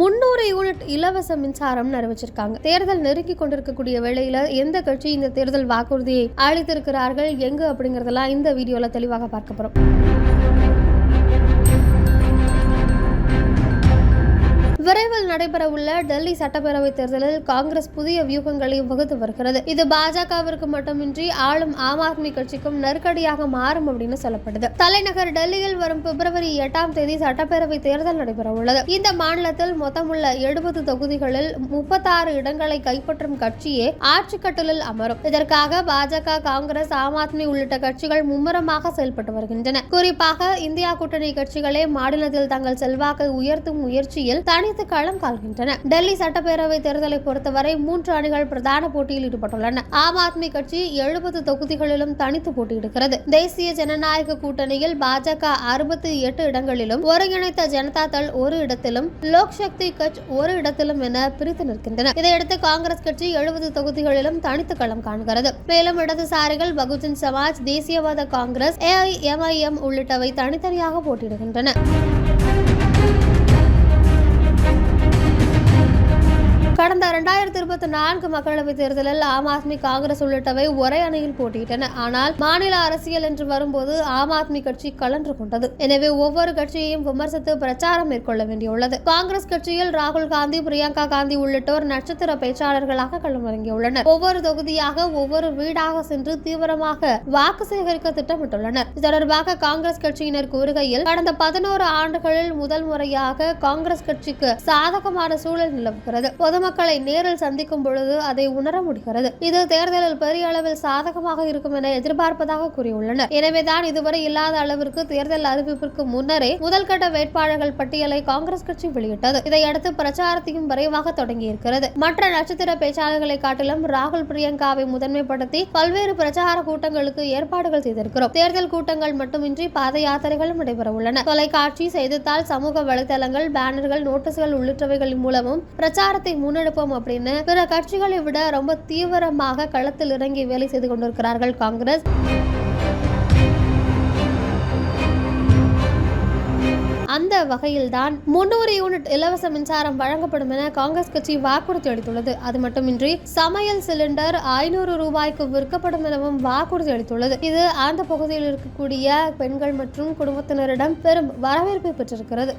முன்னூறு யூனிட் இலவச மின்சாரம் அறிவிச்சிருக்காங்க. தேர்தல் நெருங்கி கொண்டிருக்கக்கூடிய வேளையில எந்த கட்சி இந்த தேர்தல் வாக்குறுதியை அளித்திருக்கிறார்கள் எங்கு அப்படிங்கறதெல்லாம் இந்த வீடியோல தெளிவாக பார்க்க போறோம். நடைபெறவுள்ள டெல்லி சட்டப்பேரவை தேர்தலில் காங்கிரஸ் புதிய வியூகங்களை வகுத்து வருகிறது. இது பாஜகவிற்கு மட்டுமின்றி ஆளும் ஆம் ஆத்மி கட்சிக்கும் நெருக்கடியாக மாறும் அப்படின்னு சொல்லப்படுது. தலைநகர் டெல்லியில் வரும் பிப்ரவரி எட்டாம் தேதி சட்டப்பேரவை தேர்தல் நடைபெறவுள்ளது. இந்த மாநிலத்தில் மொத்தமுள்ள எழுபது தொகுதிகளில் முப்பத்தாறு இடங்களை கைப்பற்றும் கட்சியே ஆட்சிக்கட்டலில் அமரும். இதற்காக பாஜக காங்கிரஸ் ஆம் ஆத்மி உள்ளிட்ட கட்சிகள் மும்முரமாக செயல்பட்டு வருகின்றன. குறிப்பாக இந்தியா கூட்டணி கட்சிகளே மாநிலத்தில் தங்கள் செல்வாக்கை உயர்த்தும் முயற்சியில் தனித்து களம் வாழ்கின்றன டெல்லி சட்டப்பேரவை தேர்தலை பொறுத்தவரை மூன்று அணிகள் பிரதான போட்டியில் ஈடுபட்டுள்ளன. ஆம் ஆத்மி கட்சி எழுபது தொகுதிகளிலும் தனித்து போட்டியிடுகிறது. தேசிய ஜனநாயக கூட்டணியில் பாஜக அறுபத்தி எட்டு இடங்களிலும் ஒருங்கிணைத்த ஜனதா தள் ஒரு இடத்திலும் லோக் சக்தி கட்ச் ஒரு இடத்திலும் என பிரித்து நிற்கின்றன. இதையடுத்து காங்கிரஸ் கட்சி எழுபது தொகுதிகளிலும் தனித்து களம் காண்கிறது. மேலும் இடதுசாரிகள் பகுஜன் சமாஜ் தேசியவாத காங்கிரஸ் ஏஐஎம்ஐஎம் உள்ளிட்டவை தனித்தனியாக போட்டியிடுகின்றன. கடந்த இரண்டாயிரத்தி இருபத்தி நான்கு மக்களவைத் தேர்தலில் ஆம் ஆத்மி காங்கிரஸ் உள்ளிட்டவை ஒரே அணியில் போட்டியிட்டன. ஆனால் மாநில அரசியல் என்று வரும்போது ஆம் ஆத்மி கட்சி கலன்று கொண்டது. எனவே ஒவ்வொரு கட்சியையும் விமர்சித்து பிரச்சாரம் மேற்கொள்ள வேண்டியுள்ளது. காங்கிரஸ் கட்சியில் ராகுல் காந்தி பிரியங்கா காந்தி உள்ளிட்டோர் நட்சத்திர பேச்சாளர்களாக களமிறங்கியுள்ளனர். ஒவ்வொரு தொகுதியாக ஒவ்வொரு வீடாக சென்று தீவிரமாக வாக்கு சேகரிக்க திட்டமிட்டுள்ளனர். இது தொடர்பாக காங்கிரஸ் கட்சியினர் கூறுகையில் கடந்த பதினோரு ஆண்டுகளில் முதல் முறையாக காங்கிரஸ் கட்சிக்கு சாதகமான சூழல் நிலவுகிறது. பொதுமக்களை நேரில் சந்திக்கும் பொழுது அதை உணர முடிகிறது. இது தேர்தலில் பெரிய அளவில் சாதகமாக இருக்கும் என எதிர்பார்ப்பதாக கூறியுள்ளனர். எனவேதான் இதுவரை இல்லாத அளவிற்கு தேர்தல் அறிவிப்பிற்கு முன்னரே முதல் கட்ட வேட்பாளர்கள் பட்டியலை காங்கிரஸ் கட்சி வெளியிட்டது. இதையடுத்து பிரச்சாரத்தையும் விரைவாக தொடங்கியிருக்கிறது. மற்ற நட்சத்திர பேச்சாளர்களை காட்டிலும் ராகுல் பிரியங்காவை முதன்மைப்படுத்தி பல்வேறு பிரச்சார கூட்டங்களுக்கு ஏற்பாடுகள் செய்திருக்கிறோம். தேர்தல் கூட்டங்கள் மட்டுமின்றி பாத யாத்திரைகளும் நடைபெற உள்ளன தொலைக்காட்சி செய்தித்தாள் சமூக வலைதளங்கள் பேனர்கள் நோட்டீஸ்கள் உள்ளிட்டவைகளின் மூலமும் பிரச்சாரத்தை முன்னெடுப்போம் அப்படின்னு பிற கட்சிகளை விட ரொம்ப தீவிரமாக களத்தில் இறங்கி வேலை செய்து கொண்டிருக்கிறார்கள் காங்கிரஸ். அந்த வகையில்தான் முன்னூறு யூனிட் இலவச மின்சாரம் வழங்கப்படும் என காங்கிரஸ் கட்சி வாக்குறுதி அளித்துள்ளது. அது மட்டுமின்றி சமையல் சிலிண்டர் ஐநூறு ரூபாய்க்கு விற்கப்படும் எனவும் வாக்குறுதி அளித்துள்ளது. இது அந்த பகுதியில் இருக்கக்கூடிய பெண்கள் மற்றும் குடும்பத்தினரிடம் பெரும் வரவேற்பை பெற்றிருக்கிறது.